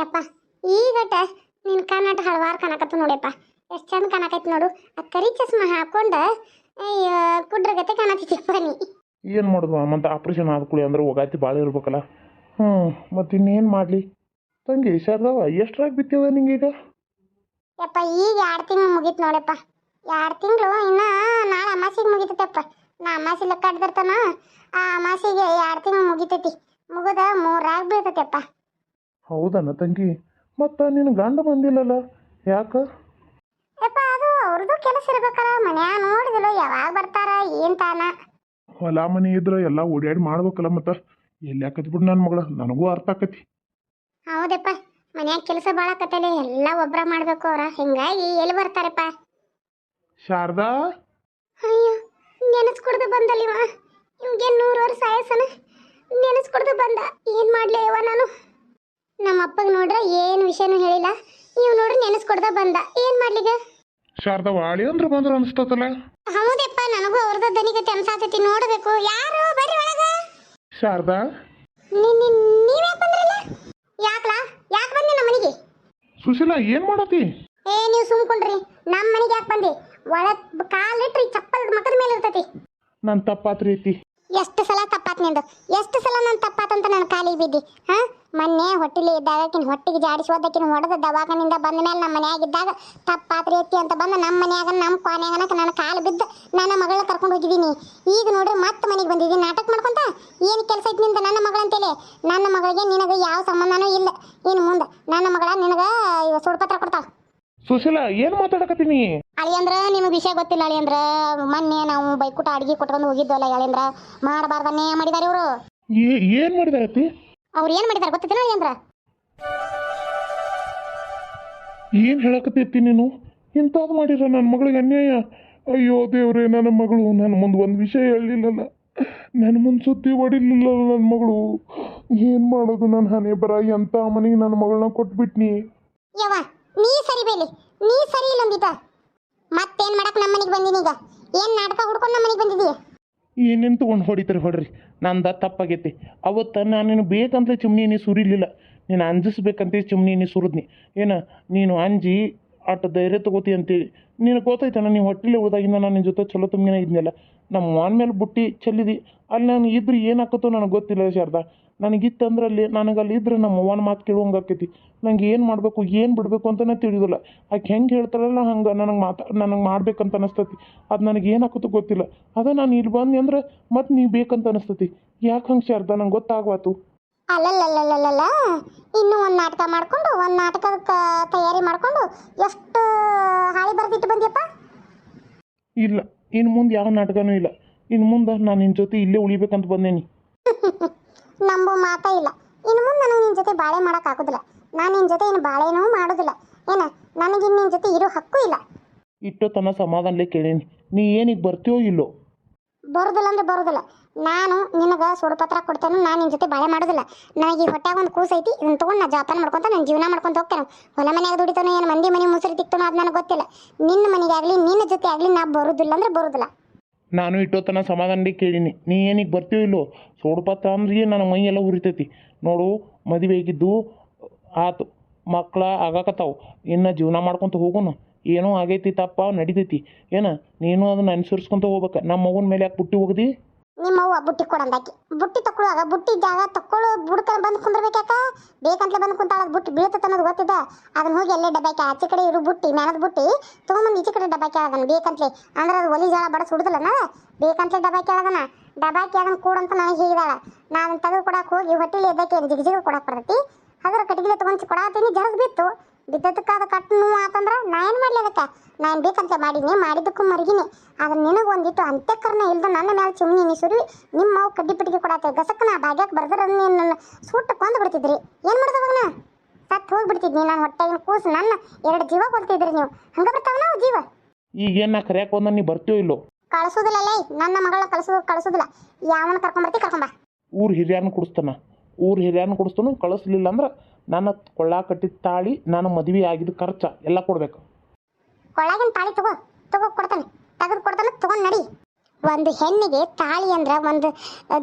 ಯಪ್ಪ ಈಗಟ ನಿನ್ನ ಕನ್ನಡ ಹಳವಾರು ಕಾಣಕತ್ತ ನೋಡ್ಯಪ್ಪ. ಎಷ್ಟು ಚಂದ ಕಾಣಕೈತಿ ನೋಡು. ಆ ಕರಿ ಚಸ್ಮ ಹಾಕೊಂಡು ಅಯ್ಯೋ ಕುಡ್ರಗತೆ ಕಾಣತಿದ್ಯಪ್ಪ ನೀ. ಏನು ಮಾಡೋದು ಮತ್ತೆ ಆಪ್ರೇಷನ್ ಆದ್ಕೂಳಿ ಅಂದ್ರೆ ಹೋಗಾತಿ ಭಾಳ ಇರ್ಬೇಕಲ್ಲ. ಹ್ಞೂ ಮತ್ತು ಇನ್ನೇನು ಮಾಡಲಿ? ತಂಗಿ ಶಾರದವ ಎಷ್ಟ್ರಾಗ ಬಿತ್ತೇವ ನಿಂಗೀಗ ಯಪ್ಪ ಈಗ ಎರಡು ತಿಂಗಳು ಮುಗೀತು ನೋಡಪ್ಪ ಎರಡು ತಿಂಗಳು ಇನ್ನ ನಾಳೆ ಅಮಾಸಿಗೆ ಮುಗಿತೈತಪ್ಪ. ನಾ ಅಮಾಸಿ ಲೆಕ್ಕ ಹಿಡ್ದಿರ್ತಾನ ಆ ಅಮಾಸಿಗೆ ಎರಡು ತಿಂಗಳು ಮುಗಿತೈತಿ. ಮುಗಿದ ಮೂರಾಗ ಬೀಳ್ತೈತಪ್ಪ. ಹೌದನ ತಂಗಿ. ಮತ್ತ ನಿನ್ನ ಗಂಡ ಬಂದಿಲ್ಲಲ್ಲ? ಯಾಕ? ಯಪ್ಪ ಅದು ಅವ್ರದ್ದು ಕೆಲಸ ಇರ್ಬೇಕಾರ ಮನ್ಯಾಗ ನೋಡಿದಿಲ್ಲ ಯಾವಾಗ ಬರ್ತಾರ ಏನ್ ತಾನ? ಹೊಲ ಮನಿ ಇದ್ರ ಎಲ್ಲ ಓಡಾಡಿ ಮಾಡ್ಬೇಕಲ್ಲ ಮತ್ತ? ಎಲ್ಲಿ ಹಾಕತ್ ಬಿಡು ನನ್ನ ಮಗಳ ನನಗೂ ಅರ್ಥ ಆಕತಿ. ಹೌದಪ್ಪ ಮನ್ಯಾಗ ಕೆಲಸ ಭಾಳ ಕತೆಲಿ ಎಲ್ಲ ಒಬ್ರ ಮಾಡ್ಬೇಕು ಅವ್ರ ಹಿಂಗಾಗಿ ಎಲ್ಲಿ ಬರ್ತಾರಪ್ಪ? ಶಾರದಾ? ಅಯ್ಯೋ ನೆನೆಸ್ಕೊಡ್ದು ಬಂದಲ್ಲಿವ ನಿಮ್ಗೆ ನೂರು ವರ್ಷ ಆಯಸನ ನೆನೆಸ್ಕೊಡ್ದು ಬಂದ ಏನ್ ಮಾಡ್ಲಿ ಅಯ್ಯವ ನಾನು? ನಮ್ಮ ಅಪ್ಪಗೆ ನೋಡ್ರೆ ಏನು ವಿಷಯನೂ ಹೇಳಿಲ್ಲ. ನೀವು ನೋಡ್ರಿ ನೆನೆಸ್ಕೊಡ್ದ ಬಂದ. ಏನ್ ಮಾಡ್ಲಿಗ? ಶಾರದಾ ವಾಳಿ ಅಂದ್ರೆ ಬಂದ್ರ ಅನ್ಸ್ತತಲ್ಲ. ಹೌದಪ್ಪ ನನಗೂ ಅವ್ರದ್ದು ದನಿಗತಿ ಅನ್ಸಾತೈತಿ ನೋಡ್ಬೇಕು. ಯಾರು ಬರ್ರಿ ಒಳಗ. ಶಾರದಾ? ನೀ- ನೀ- ನೀವ್ಯಾಕ್ ಬಂದ್ರಲ್ಲ? ಯಾಕ್ಲಾ? ಯಾಕೆ ಬಂದೆ ನಮ್ಮ ಮನೆಗೆ? ಸುಶೀಲಾ ಏನು ಮಾಡತಿ? ಏ ನೀವು ಸುಮ್ಕೊಂಡ್ರಿ ನಮ್ಮ ಮನೆಗೆ ಯಾಕೆ ಬಂದಿ? ಒಳಗ್ ಕಾಲಿಟ್ರಿ ಚಪ್ಪಲ್ ಮಕದ ಮೇಲೆ ಇರ್ತೈತಿ. ನನ್ನ ತಪ್ಪಾತ್ರಿ ಐತಿ ಎಷ್ಟು ಸಲ ತಪ್ಪಾತ್ ನಿಂದು? ಎಷ್ಟು ಸಲ ನಾನು ತಪ್ಪಾತಂತ ನನ್ನ ಕಾಲಿಗೆ ಬಿದ್ದಿ? ಹಾ? ಮೊನ್ನೆ ಹೊಟ್ಟಿಲಿ ಇದ್ದಾಗ ಆಕಿನ ಹೊಟ್ಟಿಗೆ ಜಾಡಿಸಿ ಓದಕ್ಕಿನ ಹೊಡೆದ ದವಾಖಾನಿಂದ ಬಂದ ಮೇಲೆ ನಮ್ಮ ಮನ್ಯಾಗ ಇದ್ದಾಗ ತಪ್ಪಾತ್ರಿ ಎತ್ತಿ ಅಂತ ಬಂದು ನಮ್ಮ ಮನ್ಯಾಗ ನಮ್ಮ ಕೊನೆಗನಕ ನನ್ನ ಕಾಲು ಬಿದ್ದು ನನ್ನ ಮಗಳ ಕರ್ಕೊಂಡು ಹೋಗಿದ್ದೀನಿ. ಈಗ ನೋಡ್ರಿ ಮತ್ತೆ ಮನೆಗೆ ಬಂದಿದ್ದೀನಿ. ನಾಟಕ ಮಾಡ್ಕೊಂತ? ಏನು ಕೆಲಸ ಐತಿ ನಿಂದ ನನ್ನ ಮಗಳಂತೇಳಿ ನನ್ನ ಮಗಳಿಗೆ ನಿನಗೆ ಯಾವ ಸಂಬಂಧನೂ ಇಲ್ಲ. ಇನ್ನು ಮುಂದೆ ನನ್ನ ಮಗಳ ನಿನಗೆ ಸುಡ್ಪತ್ರ ಕೊಡ್ತಾಳ. ಸುಶೀಲ, ಏನು ಮಾತಾಡಕತ್ತೀನಿ ಅಳಿಯಂದ್ರ ನಿಮಗೆ ವಿಷಯ ಗೊತ್ತಿಲ್ಲ ಅಳಿಯಂದ್ರ ಮೊನ್ನೆ ನಾವು ಬೈಕುಟ ಅಡಿಗೆ ಕೊಟ್ಕೊಂಡು ಹೋಗಿದ್ವಲ್ಲ ಅಳಿಯಂದ್ರ ಮಾಡಬಾರ್ದನ್ನೇ ಮಾಡಿದಾರೆ ಇವರು. ಏನ್ ಮಾಡಿದಾರೆ ಅತ್ತಿ? ಅವ್ರು ಏನು ಮಾಡಿದಾರೆ ಗೊತ್ತಿಲ್ಲ ಅಳಿಯಂದ್ರ ಏನು ಹೇಳಕತ್ತೈತಿ ನೀನು? ಇಂಥದ್ದು ಮಾಡಿರ ನನ್ನ ಮಗಳಿಗೆ ಅನ್ಯಾಯ. ಅಯ್ಯೋ ದೇವ್ರೆ ನನ್ನ ಮಗಳು ನನ್ನ ಮುಂದೆ ಒಂದು ವಿಷಯ ಹೇಳಲಿಲ್ಲಲ್ಲ. ನನ್ನ ಮುಂದೆ ಸುದ್ದಿ ಹೊಡಿಲಿಲ್ಲ ನನ್ನ ಮಗಳು. ಏನು ಮಾಡೋದು ನನ್ನ ಹಣೆ ಬರ? ಎಂಥ ಮನೆಗೆ ನನ್ನ ಮಗಳನ್ನ ಕೊಟ್ಬಿಟ್ನಿ? ಯವ್ವ ನೀ ಸರಿ ಬೇಲಿ. ನೀ ಸರಿ ಇಲ್ಲ ಅಂದಿತ ಮತ್ತೇನ್ ಮಾಡಕ್ ನಮ್ಮ ಮನೆಗೆ ಬಂದಿನಿ ಈಗ? ಏನ್ ನಾಟಕ ಹುಡ್ಕೊಂಡು ನಮ್ಮ ಮನೆಗೆ ಬಂದಿದೀಯ? ಏನೇನು ತೊಗೊಂಡು ಹೊಡಿತಾರೆ ಹೊಡ್ರಿ. ನಂದ ತಪ್ಪಾಗೈತಿ. ಅವತ್ತು ನಾನು ನೀನು ಬೇಕಂತ ಚಿಮ್ನಿ ನೀ ಸುರಿಲಿಲ್ಲ. ನೀನು ಅಂಜಿಸ್ಬೇಕಂತ ಎಣ್ಣೆ ಸುರಿದ್ನಿ. ಏನ, ನೀನು ಅಂಜಿ ಆಟ ಧೈರ್ಯ ತಗೋತಿ ಅಂತೇಳಿ ನೀನು ಗೊತ್ತೈತನ, ನೀವು ಹೊಟ್ಟೆಲಿ ಹೋದಾಗಿಂದ ನಾನು ನಿನ್ನ ಜೊತೆ ಚಲೋ ತುಂಬಿನ ಇದ್ನಲ್ಲ. ನಮ್ಮ ಮಾನ ಮೇಲೆ ಬುಟ್ಟಿ ಚೆಲ್ಲಿದಿ. ಅಲ್ಲಿ ನಾನು ಇದ್ರೆ ಏನಾಕತ್ತೋ ನನಗೆ ಗೊತ್ತಿಲ್ಲ ಶಾರದಾ. ನನಗಿತ್ತಂದ್ರೆ ಅಲ್ಲಿ ನನಗೆ ಅಲ್ಲಿ ಇದ್ರೆ ನಮ್ಮ ಅವ್ವನ ಮಾತು ಕೇಳುವಂಗೆ ಆಕೈತಿ. ನಂಗೆ ಏನು ಮಾಡಬೇಕು ಏನು ಬಿಡಬೇಕು ಅಂತಲೇ ತಿಳಿದಿಲ್ಲ. ಆಕೆ ಹೆಂಗೆ ಹೇಳ್ತಾರಲ್ಲ ಹಂಗೆ ನನಗೆ ಮಾತಾ ನನಗೆ ಮಾಡ್ಬೇಕಂತ ಅನಿಸ್ತತಿ. ಅದು ನನಗೆ ಏನಾಗುತ್ತೋ ಗೊತ್ತಿಲ್ಲ. ಅದ ನಾನು ಇಲ್ಲಿ ಬಂದು ಅಂದ್ರೆ ಮತ್ತೆ ನೀವು ಬೇಕಂತ ಅನಿಸ್ತತಿ. ಯಾಕೆ ಹಂಗೆ ಶಾರದಾ? ನಂಗೆ ಗೊತ್ತಾಗ್ವಾತು. ಅಲ್ಲಲ್ಲಲ್ಲಲ್ಲಲ್ಲ ಇನ್ನೂ ಒಂದು ನಾಟಕ ಮಾಡ್ಕೊಂಡು ಒಂದು ನಾಟಕಕ್ಕೆ ತಯಾರಿ ಮಾಡ್ಕೊಂಡು ಎಷ್ಟು ಹಾಳಿ ಬರ್ದಿಟ್ಟು ಬಂದ್ಯಪ್ಪ? ಇಲ್ಲ ಇನ್ನು ಮುಂದೆ ಯಾವ ನಾಟಕನೂ ಇಲ್ಲ. ಇನ್ನು ಮುಂದೆ ನಾನು ನಿನ್ನ ಜೊತೆ ಇಲ್ಲೇ ಉಳಿಬೇಕಂತ ಬಂದೇನಿ. ನಂಬು ಮಾತಾ ಇಲ್ಲ. ಇನ್ನು ಮುಂದೆ ನನಗೆ ನಿನ್ನ ಜೊತೆ ಬಾಳೆ ಮಾಡಕ ಆಗೋದಿಲ್ಲ. ನಾನು ನಿನ್ನ ಜೊತೆ ಇನ್ನು ಬಾಳೆನೂ ಮಾಡೋದಿಲ್ಲ. ಏನ? ನನಗೆ ನಿನ್ನ ಜೊತೆ ಇರೋ ಹಕ್ಕು ಇಲ್ಲ. ಇಟ್ಟು ತನ ಸಮಾಧಾನಲೇ ಕೇಳೀನಿ. ನೀ ಏನಿಗೆ ಬರ್ತೀಯೋ ಇಲ್ಲೋ? ಬರೋದಿಲ್ಲ ಅಂದ್ರೆ ಬರೋದಿಲ್ಲ. ನಾನು ನಿನಗೆ ಸುಡುಪತ್ರ ಕೊಡ್ತೇನೆ ನಾನು ನಿನ್ನ ಜೊತೆ ಬಾಳೆ ಮಾಡೋದಿಲ್ಲ. ನನಗೆ ಈ ಹೊಟ್ಯಾಗ ಒಂದು ಕೂಸು ಐತಿ ಇದನ್ನ ತೊಗೊಂಡು ನಾ ಜಾಪಾನ್ ಮಾಡ್ಕೊಂತ ನನ್ನ ಜೀವನ ಮಾಡ್ಕೊಂತ ಹೋಗ್ತೇನೆ. ಹೊಲ ಮನೆಯಾಗ ದುಡಿತಾನೋ ಏನು ಮಂದಿ ಮನೆ ಮುಸುರಿ ತಿಕ್ತಾನೋ ಅದು ನನಗೆ ಗೊತ್ತಿಲ್ಲ. ನಿನ್ನ ಮನೆಗಾಗಲಿ ನಿನ್ನ ಜೊತೆ ಆಗಲಿ ನಾ ಬರೋದಿಲ್ಲ ಅಂದ್ರೆ ಬರೋದಿಲ್ಲ. ನಾನು ಇಟ್ಟೋತನ ಸಮಾಧಾನಡಿ ಕೇಳೀನಿ. ನೀ ಏನೀಗ ಬರ್ತೀವಿ ಇಲ್ಲೋ? ಸೋಡ್ಪತ್ತ ಅಂದ್ರೆ ನನ್ನ ಮೈ ಎಲ್ಲ ಉರಿತೈತಿ? ನೋಡು, ಮದುವೆ ಆಗಿದ್ದು ಆತು. ಮಕ್ಕಳ ಆಗಾಕತ್ತಾವು. ಇನ್ನು ಜೀವನ ಮಾಡ್ಕೊತ ಹೋಗೋಣ ಏನೋ ಆಗೈತಿ ತಪ್ಪ, ನಡಿತೈತಿ. ಏನ, ನೀನು ಅದನ್ನ ಅನುಸರಿಸ್ಕೊಂತ ಹೋಗ್ಬೇಕು. ನಮ್ಮ ಮಗನ ಮೇಲೆ ಯಾಕೆ ಪುಟ್ಟಿ ಹೋಗದಿ? ನಿಮ್ಮ ಅವ್ವ ಬುಟ್ಟಿ ಕೊಡಂದಾಕಿ ಬುಟ್ಟಿ ತಕೊಳ್ಳುವಾಗ ಬುಟ್ಟಿ ಜಾಗ ತಕೊಳ್ಳು ಬುಡ್ಕ ಬಂದು ಕುಂದ್ರಬೇಕಾಕ ಬೇಕಂತಲೇ ಬಂದು ಕುಂತಾಳ ಬುಟ್ಟಿ ಬೀಳ್ತೈತೆ ಅನ್ನೋದು ಗೊತ್ತಿದ ಅದನ್ನ ಹೋಗಿ ಎಲ್ಲೇ ಡಬ್ಬಾಕಿ ಆಚೆ ಕಡೆ ಇರು ಬುಟ್ಟಿ ಮ್ಯಾನದ ಬುಟ್ಟಿ ತೊಗೊಂಬಂದು ಈಚೆ ಕಡೆ ಡಬ್ಬಾಕಿ ಅದನ್ನ ಬೇಕಂತಲೇ. ಅಂದ್ರೆ ಅದು ಒಲಿ ಜಾಳ ಬಡ ಸುಡುದಿಲ್ಲ ನಾ ಬೇಕಂತಲೇ ಡಬ್ಬಾಕಿ ಅದನ್ನ ಡಬ್ಬಾಕಿ ಅದನ್ನ ಕೂಡಂತ ನನಗೆ ಹೇಳಿದಾಳ. ನಾನು ತೆಗೆದು ಕೊಡಕ್ಕೆ ಹೋಗಿ ಹೊಟ್ಟೆಲಿ ಎದ್ದಕ್ಕೆ ಜಿಗ್ ಜಿಗ್ ಕೊಡಕ್ಕೆ ಬರ್ತೈತಿ. ಅದರ ಕಟ್ಟಿಗೆ ತೊಗೊಂಡು ಕೊಡತ್ತೀನಿ ಜರದ್ ಬಿತ್ತು. ಬಿದ್ದದಕ್ಕೆ ಅದು ಕಟ್ ನೋವು ಆತಂದ್ರ ನಾ ಏನು ಮಾಡಲಿ ಅದಕ್ಕೆ? ನಾನು ಬೇಕಂತ ಮಾಡಿದ್ನಿ ಮಾಡಿದ್ದಕ್ಕೂ ಮರಗಿನಿ. ಆದ್ರೆ ನಿನಗೆ ಒಂದಿಟ್ಟು ಅಂತ್ಯಕರ್ನ ಇಲ್ದ ನನ್ನ ಮೇಲೆ ಚುಮ್ಮಿ ನೀ ಸುರುವಿ ನಿಮ್ಮ ಅವ್ ಕಡ್ಡಿ ಪಿಟಿಗೆ ಕೊಡತ್ತೆ. ಗಸಕ್ಕೆ ನಾ ಭಾಗ್ಯಕ್ಕೆ ಬರ್ದ್ರ ನೀನು ನನ್ನ ಸುಟ್ಟು ಕೊಂದು ಬಿಡ್ತಿದ್ರಿ. ಏನು ಮಾಡ್ದವಾಗ ಮಗನ? ಸತ್ತು ಹೋಗ್ಬಿಡ್ತಿದ್ನಿ ನಾನು ಹೊಟ್ಟೆಗಿನ ಕೂಸು ನನ್ನ ಎರಡು ಜೀವ ಕೊಡ್ತಿದ್ರಿ ನೀವು. ಹಂಗ ಬರ್ತಾವ ನಾವು ಜೀವ? ಈಗೇನು ನಾ ಕರ್ಯಾಕ ಒಂದ ನೀ ಬರ್ತೀಯೋ ಇಲ್ಲೋ? ಕಳಿಸೋದಿಲ್ಲ ಲೈ ನನ್ನ ಮಗಳನ್ನ ಕಳಸು ಕಳಿಸೋದಿಲ್ಲ. ಯಾವನ ಕರ್ಕೊಂಬರ್ತಿ ಕರ್ಕೊಂಬ ಊರು ಹಿರಿಯರನ್ನ ಕುಡಿಸ್ತಾನ. ಊರು ಹಿರಿಯರನ್ನ ಕುಡಿಸ್ತಾನು ಕಳಿಸ್ಲಿಲ್ಲ ಅಂದ್ರೆ ನನ್ನ ಕೊಳ್ಳ ಕಟ್ಟಿದ ತಾಳಿ ನಾನು ಮದುವೆ ಆಗಿದ್ದ ಖರ್ಚ ಎಲ್ಲ ಕೊಡ್ಬೇಕು. ಕೊಳ್ಳಾಗಿನ ತಾಳಿ ತಗೋ ತಗೋ ಕೊಡ್ತಾನೆ. ತೆಗೆದು ಕೊಡ್ತಾನೆ ತಗೊಂಡು ನಡಿ. ಒಂದು ಹೆಣ್ಣಿಗೆ ತಾಳಿ ಅಂದ್ರೆ ಒಂದು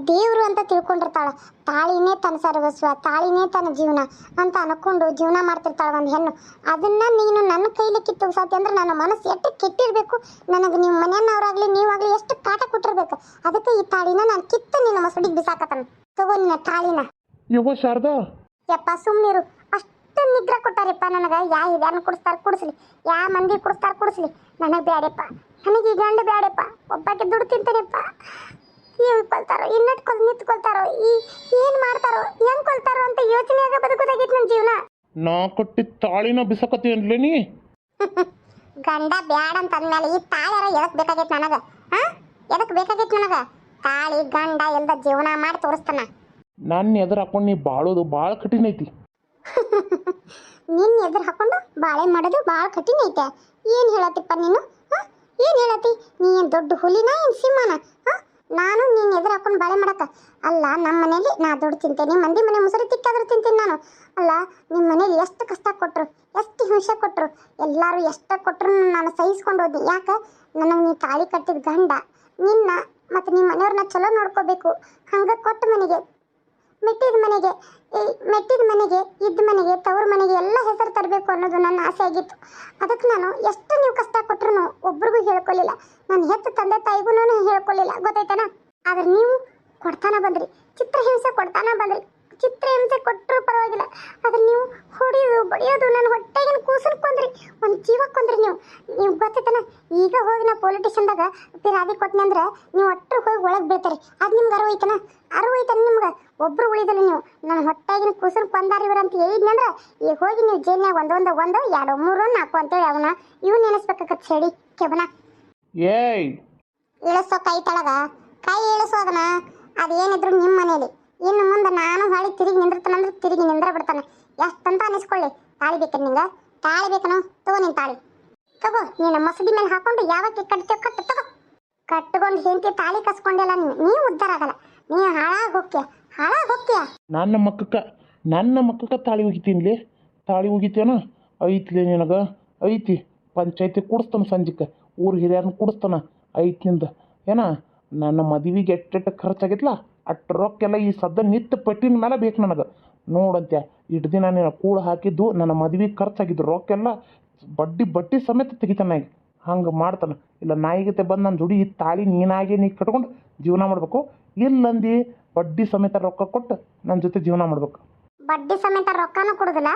ದೇವರು ಅಂತ ತಿಳ್ಕೊಂಡಿರ್ತಾಳ. ತಾಳಿನೇ ತನ್ನ ಸರ್ವಸ್ವ ತಾಳಿನೇ ತನ್ನ ಜೀವನ ಅಂತ ಅನ್ಕೊಂಡು ಜೀವನ ಮಾಡ್ತಿರ್ತಾಳ ಒಂದು ಹೆಣ್ಣು. ಅದನ್ನ ನೀನು ನನ್ನ ಕೈಲಿ ಕಿತ್ತು ಸಾಧ್ಯ ಅಂದ್ರೆ ನನ್ನ ಮನಸ್ಸು ಎಷ್ಟು ಕೆಟ್ಟಿರ್ಬೇಕು. ನನಗೆ ನೀವು ಮನೆಯನ್ನವರಾಗ್ಲಿ ನೀವಾಗ್ಲಿ ಎಷ್ಟು ಕಾಟ ಕೊಟ್ಟಿರ್ಬೇಕು. ಅದಕ್ಕೆ ಈ ತಾಳಿನ ನಾನು ಕಿತ್ತು ನಿನ್ನ ಮಸಡಿಗೆ ಬಿಸಾಕತ್ತಾನ. ತಗೋ ನಿನ್ನ ತಾಳಿನ. ಯವ್ವ ಶಾರದಾ ಯಪ್ಪ ಸುಮ್ಮನಿರು ಅಷ್ಟು ನಿಗ್ರಹ ಕೊಟ್ಟಾರಪ್ಪ ನನಗೆ. ಯಾ ಹಿರಿಯರನ್ನ ಕುಡಿಸ್ತಾರೆ ಕುಡಿಸ್ಲಿ. ಯಾ ಮಂದಿ ಕುಡಿಸ್ತಾರೆ ಕುಡಿಸ್ಲಿ. ನನಗೆ ಬೇಡಪ್ಪ ನನಗೆ ಈ ಗಂಡ ಬೇಡಪ್ಪ ಒಬ್ಬಾಕೆ ದುಡ್ಡು ತಿಂತಾನೆಪ್ಪ. ಏನು ಕೊಲ್ತಾರೋ ಇನ್ನಟ್ ಕೊಲ್ ನಿಂತ್ಕೊಳ್ತಾರೋ ಈ ಏನು ಮಾಡ್ತಾರೋ ಹೆಂಗ್ ಕೊಲ್ತಾರೋ ಅಂತ ಯೋಚನೆಯಾಗ ಬದುಕೋದಾಗಿತ್ತು ನನ್ನ ಜೀವನ. ನಾ ಕೊಟ್ಟಿ ತಾಳಿನ ಬಿಸಾಕತ್ತಿ ಅನ್ಲೇ ನೀ? ಗಂಡ ಬ್ಯಾಡ ಅಂತ ಅಂದ್ಮೇಲೆ ಈ ತಾಳ್ಯಾರ ಎದಕ್ ಬೇಕಾಗೈತೆ ನನಗೆ? ಹಾ ಎದಕ್ ಬೇಕಾಗೈತೆ ನನಗೆ? ತಾಳಿ ಗಂಡ ಎಲ್ಲದ ಜೀವನ ಮಾಡಿ ತೋರಿಸ್ತಾನ. ನನ್ನ ಎದುರು ಹಾಕೊಂಡು ನೀ ಬಾಳೋದು ಭಾಳ ಕಠಿಣ ಐತಿ. ನಿನ್ನ ಎದುರು ಹಾಕೊಂಡು ಬಾಳೆ ಮಾಡೋದು ಭಾಳ ಕಠಿಣ ಐತೆ. ಏನು ಹೇಳತ್ತಿಪ್ಪ ನೀನು? ಏನು ಹೇಳತ್ತಿ? ನೀ ಏನು ದೊಡ್ಡ ಹುಲಿನ, ಏನು ಸಿಂಹನ? ನಾನು ನಿನ್ನ ಎದುರು ಹಾಕೊಂಡು ಬಾಳೆ ಮಾಡಕ. ಅಲ್ಲ, ನಮ್ಮ ಮನೇಲಿ ನಾ ದುಡ್ಡು ತಿಂತೇನೆ, ಮಂದಿ ಮನೆ ಮುಸುರಿ ತಿಕ್ಕಾದ್ರೂ ತಿಂತೀನಿ ನಾನು. ಅಲ್ಲ ನಿಮ್ಮ ಮನೇಲಿ ಎಷ್ಟು ಕಷ್ಟ ಕೊಟ್ಟರು ಎಷ್ಟು ಹಿಂಸೆ ಕೊಟ್ಟರು ಎಲ್ಲರೂ ಎಷ್ಟು ಕೊಟ್ಟರು ನಾನು ಸಹಿಸ್ಕೊಂಡು ಹೋದ್ನಿ. ಯಾಕೆ? ನನಗೆ ನೀ ತಾಳಿ ಕಟ್ಟಿದ ಗಂಡ. ನಿನ್ನ ಮತ್ತು ನಿಮ್ಮ ಮನೆಯವ್ರನ್ನ ಚಲೋ ನೋಡ್ಕೋಬೇಕು. ಹಂಗೆ ಕೊಟ್ಟು ಮನೆಗೆ ಮೆಟ್ಟಿದ ಮನೆಗೆ ಮೆಟ್ಟಿದ ಮನೆಗೆ, ಇದ್ದ ಮನೆಗೆ, ತವ್ರ ಮನೆಗೆ ಎಲ್ಲ ಹೆಸರು ತರಬೇಕು ಅನ್ನೋದು ನನ್ನ ಆಸೆ ಆಗಿತ್ತು ಅದಕ್ಕೆ ನಾನು ಎಷ್ಟು ನೀವು ಕಷ್ಟ ಕೊಟ್ಟರು ಒಬ್ರಿಗೂ ಹೇಳ್ಕೊಳ್ಳಿಲ್ಲ ನಾನು ಹೆತ್ತ ತಂದೆ ತಾಯಿಗೂ ಹೇಳ್ಕೊಳ್ಳಿಲ್ಲ ಗೊತ್ತಾಯ್ತಾನ? ಆದ್ರೆ ನೀವು ಕೊಡ್ತಾನ ಬಂದ್ರಿ. ಚಿತ್ರಹಿಂಸೆ ಕೊಡ್ತಾನ ಬಂದ್ರಿ. ಚಿತ್ರಹಿಂಸೆ ಕೊಟ್ಟರು ಪರವಾಗಿಲ್ಲ. ಅದು ನೀವು ಹೊಡೆಯೋದು ಬಡಿಯೋದು ನನ್ನ ಹೊಟ್ಟೆಗಿನ ಕೂಸಲ್ ಕೊಂದ್ರಿ. ಒಂದು ಜೀವ ಕೊಂದ್ರಿ ನೀವು. ನೀವು ಗೊತ್ತೈತನ? ಈಗ ಹೋಗಿ ನಾ ಪೊಲಿಟಿಷನ್ದಾಗ ಪಿರಾದಿ ಕೊಟ್ಟನೆ ಅಂದ್ರೆ ನೀವು ಒಟ್ಟರು ಹೋಗಿ ಒಳಗೆ ಬೀಳ್ತಾರೆ. ಅದು ನಿಮ್ಗೆ ಅರಿವು ಐತನ? ಅರಿವು ಐತನ ನಿಮ್ಗೆ? ಒಬ್ರು ಉಳಿದಿಲ್ಲ ನೀವು. ನನ್ನ ಹೊಟ್ಟೆಗಿನ ಕೂಸಲ್ ಕೊಂದಾರ ಇವ್ರು ಅಂತ ಹೇಳಿದ್ನಂದ್ರೆ ಈಗ ಹೋಗಿ ನೀವು ಜೇಲ್ನ್ಯಾಗ ಒಂದೊಂದು ಒಂದು ಎರಡು ಮೂರು ನಾಲ್ಕು ಅಂತೇಳಿ ಅವನ ಇವು ನೆನೆಸ್ಬೇಕಾಗತ್ತೆ ಹೇಳಿ. ಕೆಬನ ಏಯ್! ಇಳಿಸೋ ಕೈ ತಳಗ. ಕೈ ಇಳಿಸೋದನ ಅದೇನಿದ್ರು ನಿಮ್ಮ ಮನೇಲಿ. ಇನ್ನು ಮುಂದೆ ನಾನು ಹೊಳಿ ತಿರುಗಿ ನಿಂದಿರ್ತಾನಂದ್ರೆ ತಿರುಗಿ ನಿಂದ್ರ ಬಿಡ್ತಾನೆ. ಎಷ್ಟಂತ ಅನಿಸ್ಕೊಳ್ಳಿ. ತಾಳಿ ಬೇಕು ನಿಂಗೆ? ತಾಳಿ ಬೇಕನೋ? ತಗೋ ನಿನ್ ತಾಳಿ. ತಗೋ, ನೀನು ಮಸದಿ ಮೇಲೆ ಹಾಕೊಂಡು ಯಾವಕ್ಕೆ ಕಟ್ತೇವೆ ಕಟ್ಟು ತಗೋ. ಕಟ್ಕೊಂಡು ಹೆಂಡತಿ ತಾಳಿ ಕಸ್ಕೊಂಡಿಲ್ಲ ನೀ ಉದ್ಧಾರ ಆಗಲ್ಲ. ನೀ ಹಾಳಾಗಿ ಹೋಗ್ತೀಯ. ಹಾಳಾಗಿ ಹೋಗ್ತೀಯ. ನನ್ನ ಮಕ್ಕಕ್ಕ ನನ್ನ ಮಕ್ಕಕ್ಕ ತಾಳಿ ಒಗಿತೀನಿಲೇ ತಾಳಿ ಒಗಿತೇನ ಐತ್ಲಿ ನಿನಗೆ. ಐತಿ. ಪಂಚಾಯತಿ ಕೂಡಿಸ್ತಾನ ಸಂಜಿಕ. ಊರು ಹಿರಿಯರನ್ನ ಕೂಡಿಸ್ತಾನ ಐತಿಂದ. ಏನ? ನನ್ನ ಮದುವೆಗೆ ಎಟ್ಟೆಟ್ಟು ಖರ್ಚಾಗಿತ್ಲ? ಅಷ್ಟು ರೊಕ್ಕೆಲ್ಲ ಈ ಸದ್ದ ನಿತ್ತು ಪಟ್ಟಿನ ಮೇಲೆ ಬೇಕು ನನಗೆ. ನೋಡಂತೆ ಇಟ್ಟು ದಿನ ನೀನು ಕೂಳು ಹಾಕಿದ್ದು, ನನ್ನ ಮದುವೆಗೆ ಖರ್ಚಾಗಿದ್ದು ರೊಕ್ಕೆಲ್ಲ ಬಡ್ಡಿ ಬಡ್ಡಿ ಸಮೇತ ತೆಗಿತಾನೆ ಹಂಗೆ ಮಾಡ್ತಾನೆ. ಇಲ್ಲ ನಾಯಿಗತೆ ಬಂದು ನನ್ನ ದುಡಿ ಈ ತಾಳಿ ನೀನಾಗೆ ನೀ ಕಟ್ಕೊಂಡು ಜೀವನ ಮಾಡಬೇಕು. ಇಲ್ಲಂದು ಬಡ್ಡಿ ಸಮೇತ ರೊಕ್ಕ ಕೊಟ್ಟು ನನ್ನ ಜೊತೆ ಜೀವನ ಮಾಡಬೇಕು. ಬಡ್ಡಿ ಸಮೇತ ರೊಕ್ಕನೂ ಕೊಡೋದಿಲ್ಲ.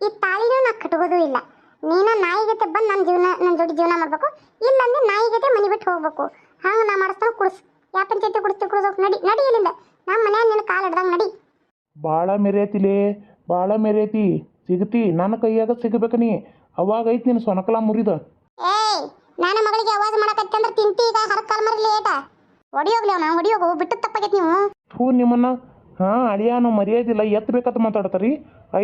ಈ ತಾಳಿನೂ ನಾ ಕಟ್ಕೋದು ಇಲ್ಲ. ನೀನ ನಾಯಿಗತೆ ಬಂದು ನನ್ನ ಜೀವನ ನನ್ನ ಜೋಡಿ ಜೀವನ ಮಾಡ್ಬೇಕು. ಇಲ್ಲಂದ್ರೆ ನಾಯಿಗತೆ ಮನೆ ಬಿಟ್ಟು ಹೋಗ್ಬೇಕು. ಹಂಗೆ ನಾ ಮಾಡಿಸ್ತಾನೆ ಕುಡಿಸ್. ಯಾ ಪಂಚಾಯತಿ ಕುಡಿಸ್ತಿ ಕುಡಿಸೋಕೆ ನಡಿ ನಡಿ ಇಲ್ಲಿಂದ. ನಮ್ಮ ಮನ್ಯಾಗ ನಿನ್ನ ಕಾಲು ಹಿಡ್ದಂಗೆ ನಡಿ. ಭಾಳ ಮೆರೆಯತಿಲೇ ಭಾಳ ಮೆರೆಯತಿ ಸಿಗತಿ ನನ್ನ ಕೈಯಾಗ ಸಿಗಬೇಕು ನೀ. ಅವಾಗ ಐತಿ ನಿನ್ನ ಸೊನಕಲ ಮುರಿದ. ಏಯ್ ನನ್ನ ಮಗಳಿಗೆ ಆವಾಜ್ ಮಾಡಕತ್ತೆ ಅಂದ್ರೆ ತಿಂತಿ ಈಗ ಹರ ಕಾಲ್ ಮರಿ ಲೇಟ ಹೊಡಿಯೋಗ್ಲಿ ಅವನ ಹೊಡಿಯೋಗು. ಬಿಟ್ಟು ತಪ್ಪಾಗೈತಿ ನೀವು. ಥೂ ನಿಮ್ಮನ್ನ. ಹಾಂ ಅಳಿಯಾನು ಮರ್ಯಾದಿಲ್ಲ ಎತ್ ಬೇಕಂತ ಮಾತಾಡ್ತಾರಿ.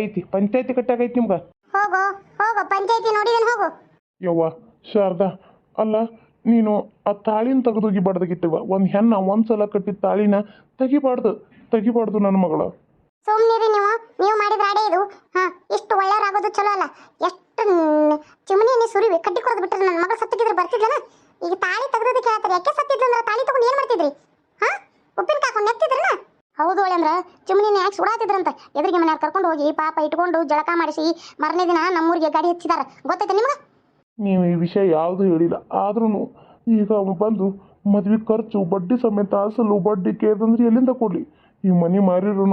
ಐತಿ ಪಂಚಾಯತಿ ಕಟ್ಟಾಗೈತಿ ನಿಮ್ಗೆ. ಹೋಗೋ ಹೋಗು. ಪಂಚಾಯತಿ ನೋಡಿದೇನು ಹೋಗು. ಯವ್ವ ಶಾರದಾ. ಅಲ್ಲ ನೀನು ಆ ತಾಳಿನ ತೆಗೆದೋಗಿ ಗಿಟ್ಟವ ಒಂದು ಹೆಣ್ಣ ಒಂದು ಸಲ ಕಟ್ಟಿದ ತಾಳಿನ ತೆಗಿಬಾರ್ದು. ತೆಗಿಬಾರ್ದು ನನ್ನ ಮಗಳ. ಸುಮ್ಮನಿರಿ ನೀವು. ನೀವು ಮಾಡಿದ ಅಡೆ ಇದು. ಹಾ, ಇಷ್ಟು ಒಳ್ಳೆಯರಾಗೋದು ಚಲೋ ಅಲ್ಲ. ಎಷ್ಟು ಚಿಮಣಿ ಸುರಿವಿ ಕಟ್ಟಿ ಕೊಡೋದು ಬಿಟ್ಟರೆ ನನ್ನ ಮಗಳು ಸತ್ತಿದ್ರೆ ಬರ್ತಿದ್ಲನ? ಈಗ ತಾಳಿ ತೆಗೆದೋದಕ್ಕೆ ಹೇಳ್ತಾರೆ ಯಾಕೆ ಸತ್ತಿದ್ಲು ಅಂದ್ರೆ ತಾಳಿ ತಗೊಂಡು ಏನು ಮಾಡ್ತಿದ್ರಿ? ಹಾ ಉಪ್ಪಿನ ಹಾಕೊಂಡು ನೆತ್ತಿದ್ರನ? ಹೌದು ಒಳ್ಳೆಂದ್ರ ಚಿಮಣಿನ ಯಾಕೆ ಸುಡಾತಿದ್ರಂತ? ಎದುರಿಗೆ ಮನ್ಯಾಗ ಕರ್ಕೊಂಡು ಹೋಗಿ ಪಾಪ ಇಟ್ಕೊಂಡು ಜಳಕ ಮಾಡಿಸಿ ಮರನೇ ದಿನ ನಮ್ಮೂರಿಗೆ ಗಾಡಿ ಹಚ್ಚಿದಾರ. ಗೊತ್ತೈತೆ ನಿಮ್ಗೆ? ನೀವು ಈ ವಿಷಯ ಯಾವುದು ಹೇಳಿಲ್ಲ. ಆದ್ರೂ ಈಗ ಅವ ಬಂದು ಮದ್ವೆ ಖರ್ಚು ಬಡ್ಡಿ ಸಮೇತ ಅಸಲು ಬಡ್ಡಿ ಕೇಳಿದಂದ್ರೆ ಎಲ್ಲಿಂದ ಕೊಡಲಿ? ಈ ಮನೆ ಮಾರಿರೂ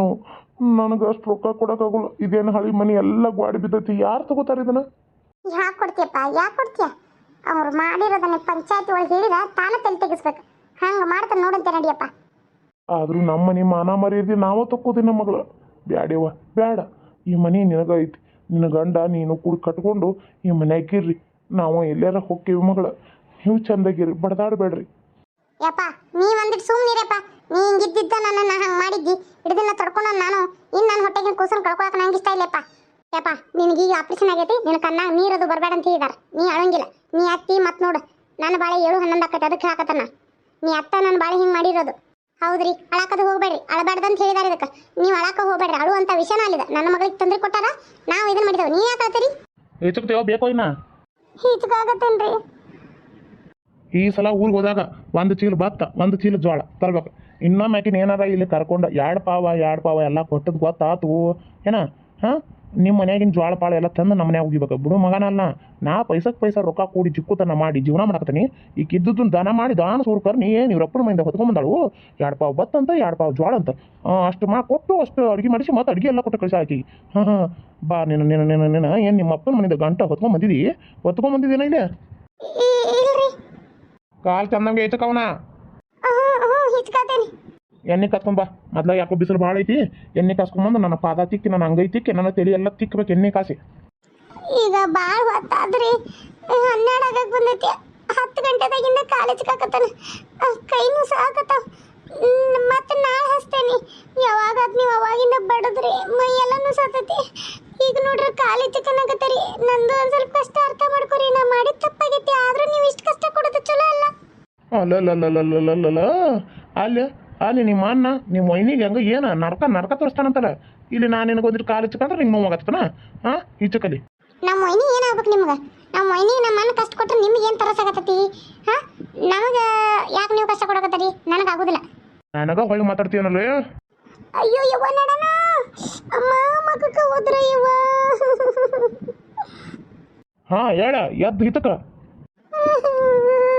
ನನಗೆ ಅಷ್ಟು ರೊಕ್ಕ ಕೊಡೋಕ್ಕಾಗಲ್ಲ. ಇದೇನು ಹಳಿ ಮನೆ ಎಲ್ಲ ಗ್ವಾಡಿ ಬಿದ್ದೈತಿ. ಯಾರು ತಗೋತಾರೆ ಇದನ್ನ? ಯಾಕೆ ಕೊಡ್ತೀಯಪ್ಪ? ಯಾಕೆ ಕೊಡ್ತೀಯ? ಅವ್ರು ಮಾಡಿರೋದನ್ನ ಪಂಚಾಯತಿ ಒಳಗೆ ಹೇಳಿರ ತಾನೇ ತಲೆ ತೆಗಿಸ್ಬೇಕು. ಹಂಗೆ ನೋಡಂತೆ ನಡಿಯಪ್ಪ. ಆದ್ರೂ ನಮ್ಮ ಮನೆ ಮಾನ ಮರ್ಯಾದೆ ನಾವ ನಮ್ಮ ಮಗಳು. ಬ್ಯಾಡ್ಯವ್ವ ಬ್ಯಾಡ. ಈ ಮನೆ ನಿನಗೈತಿ. ನಿನ್ನ ಗಂಡ ನೀನು ಕೂಡ ಕಟ್ಕೊಂಡು ಈ ಮನ್ಯಾಗಿರ್ರಿ ನಾವು ಎಲ್ಲಾರ ಹೋಗ್ತೀವಿ ಮಗಳ ನೀವು ಚಂದಾಗಿರಿ ಬಡದಾಡಬೇಡ್ರಿ. ಯಪ್ಪ ನೀ ಒಂದಿಟ್ಟು ಸುಮ್ಮನಿರಪ್ಪ ನೀ ಹಿಂಗಿದ್ದಿದ್ದ ನನ್ನನ್ನು ಹಂಗೆ ಮಾಡಿದ್ದಿ ಹಿಡಿದನ್ನ ತಡ್ಕೊಂಡು ನಾನು. ಇನ್ನು ನನ್ನ ಹೊಟ್ಟೆಗಿನ ಕೂಸನ್ ಕಳ್ಕೊಳಕ್ಕೆ ನಂಗೆ ಇಷ್ಟ ಇಲ್ಲಪ್ಪ. ಯಪ್ಪ ನಿನಗೆ ಈಗ ಆಪರೇಷನ್ ಆಗೈತಿ ನಿನ್ನ ಕಣ್ಣಾಗ ನೀರದು ಬರಬೇಡ ಅಂತ ಹೇಳಿದಾರೆ. ನೀ ಅಳಂಗಿಲ್ಲ. ನೀ ಅತ್ತಿ ಮತ್ತೆ ನೋಡು. ನನ್ನ ಬಾಳೆ ಏಳು ಹನ್ನೊಂದು ಆಕೈತೆ ಅದಕ್ಕೆ ಹಾಕತ್ತನ ನೀ ಅತ್ತ ನನ್ನ ಬಾಳೆ ಹಿಂಗೆ ಮಾಡಿರೋದು. ಹೌದ್ರಿ ಅಳಕದು ಹೋಗ್ಬೇಡ್ರಿ. ಅಳಬಾರ್ದು ಅಂತ ಹೇಳಿದಾರೆ ಇದಕ್ಕೆ. ನೀವು ಅಳಕ ಅಳು ಅಂತ ವಿಷಯನ ಅಲ್ಲಿದೆ. ನನ್ನ ಮಗಳಿಗೆ ತೊಂದರೆ ಕೊಟ್ಟಾರ? ನಾವು ಇದನ್ನ ಮಾಡಿದೆವು. ನೀ ಯಾಕೆ ಅಳ್ತೀರಿ? ಹೆಚ್ಚಕ್ತೇವ ಬೇಕೋ ಇನ್ನ? ಹೀಚಕಾಗತ್ತೇನ್ರಿ ಈ ಸಲ ಊರಿಗೆ ಹೋದಾಗ ಒಂದು ಚೀಲ ಭತ್ತ, ಒಂದು ಚೀಲ ಜೋಳ ತರ್ಬೇಕು. ಇನ್ನೊಮ್ಮೆ ಆಕಿನ ಏನಾರ ಇಲ್ಲಿ ಕರ್ಕೊಂಡು, ಎರಡು ಪಾವ ಎರಡು ಪಾವ ಎಲ್ಲ ಕೊಟ್ಟದ್ದು ಗೊತ್ತಾತು. ಏನ? ಹಾಂ? ನಿಮ್ಮ ಮನ್ಯಾಗಿನ ಜ್ವಾಳ ಪಾಳ ಎಲ್ಲ ತಂದು ನಮ್ಮ ಮನ್ಯಾಗ ಹೋಗಿಬೇಕು ಬಿಡು ಮಗನಲ್ಲ ನಾ ಪೈಸಕ್ಕೆ ಪೈಸಾ ರೊಕ್ಕ ಕೂಡಿ ಚಿಕ್ಕುತನ ಮಾಡಿ ಜೀವನ ಮಾಡಕತ್ತೀನಿ. ಈಗ ಇದ್ದದ್ದು ದನ ಮಾಡಿ ದಾನ ಸೂರ್ಕರ್ ನೀ ಏನು ಇವ್ರಪ್ಪನ ಮೈಂದ ಹೊತ್ಕೊಂಬಂದಾಳು? ಎರಡು ಪಾವ್ ಭತ್ತ ಅಂತ ಎರಡು ಪಾವ್ ಜ್ವಾಳ ಅಂತ. ಅಷ್ಟು ಮಾ ಕೊಟ್ಟು ಅಷ್ಟು ಅಡುಗೆ ಮಾಡಿಸಿ ಮತ್ತೆ ಅಡುಗೆ ಎಲ್ಲ ಕೊಟ್ಟು ಕಳಿಸಿ ಹಾಕಿ ಹಾಂ ಹಾಂ. ಬಾ ನಿನ್ನ ನಿನ್ನ ನಿನ್ನ ನಿನ್ನ ಏನು ನಿಮ್ಮ ಅಪ್ಪನ ಮನೆಯಿಂದ ಗಂಟ ಹೊತ್ಕೊಂಬಂದಿದಿ? ಹೊತ್ಕೊಂಬಂದಿದ್ದೀನ ಇಲ್ಲೇ? ಕಾಲು ಚಂದಂಗೆ ಐತಕ ಎಣ್ಣೆ ಕತ್ಕೊಂಬ ಮೊದ್ಲ ಯಾಕೋ ಬಿಸಿಲು ಭಾಳ ಐತಿ. ಎಣ್ಣೆ ಕಾಸ್ಕೊಂಬಂದು ನನ್ನ ಪಾದ ತಿಕ್ಕಿ ನನ್ನ ಅಂಗೈ ತಿಕ್ಕಿ ನನ್ನ ತಲೆ ಎಲ್ಲ ತಿಕ್ಕಬೇಕು ಎಣ್ಣೆ ಕಾಸಿ. ಈಗ ಭಾಳ ಹೊತ್ತಾದ್ರಿ. ಹನ್ನೆರಡು ಆಗಕ್ಕೆ ಬಂದೈತಿ. ಹತ್ತು ಗಂಟೆದಾಗಿಂದ ಕಾಲೇಜ್ ಕಾಕತ್ತಾನ ಕೈನೂ ಸಾಕತ್ತಾವ ಮತ್ತೆ ನಾಳೆ ಹಚ್ತೇನೆ. ಯಾವಾಗ ನೀವು ಅವಾಗಿಂದ ಬಡದ್ರಿ? ಮೈ ಎಲ್ಲನೂ ಸಾತೈತಿ ಈಗ ನೋಡ್ರಿ ಕಾಲೇಜ್ ಕನ್ನಾಗತ್ತರಿ ನಂದು ಒಂದು ಸ್ವಲ್ಪ ಕಷ್ಟ ಅರ್ಥ ಮಾಡ್ಕೊರಿ. ನಾ ಮಾಡಿದ ತಪ್ಪಾಗೈತಿ. ಆದ್ರೂ ನೀವು ಇಷ್ಟು ಕಷ್ಟ ಕೊಡೋದು ಚಲೋ ಅಲ್ಲ. ಅಲ್ಲ ಅಲ್ಲ ಅಲ್ಲಿ ನಿಮ್ಮ ಅನ್ನ ನಿಮ್ಮ ಮೈನಿಗೆ ಹಂಗೆ ಏನು ನರಕ ನರಕ ತೋರಿಸ್ತಾನಂತಲ್ಲ. ಇಲ್ಲಿ ನಾನು ನಿನಗೊಂದಿಟ್ಟು ಕಾಲು ಇಚ್ಕೊಂಡ್ರೆ ನಿಂಗೆ ನೋವಾಗತ್ತನ ಹಾಂ ಈಚಕಲಿ ನಮ್ಮ ಮೊಯ್ನಿ ಏನಾಗ್ಬೇಕು ನಿಮ್ಗೆ? ನಮ್ಮ ಮೈನಿ ನಮ್ಮ ಅನ್ನ ಕಷ್ಟ ಕೊಟ್ಟರೆ ನಿಮ್ಗೆ ಏನು ತರಸಾಗತ್ತತಿ ಹಾಂ ನಮಗೆ ಯಾಕೆ ನೀವು ಕಷ್ಟ ಕೊಡಕತ್ತೀರಿ? ನನಗೆ ಆಗೋದಿಲ್ಲ. ನನಗೆ ಹೊಳ್ಳಿ ಮಾತಾಡ್ತೀವನಲ್ಲ ಅಯ್ಯೋ ಯವ್ವ ನಡನ! ಅಮ್ಮ ಮಗಕ್ಕ ಹೋದ್ರ ಯವ್ವ! ಹಾಂ ಹೇಳ ಎದ್ದು ಹಿತಕ.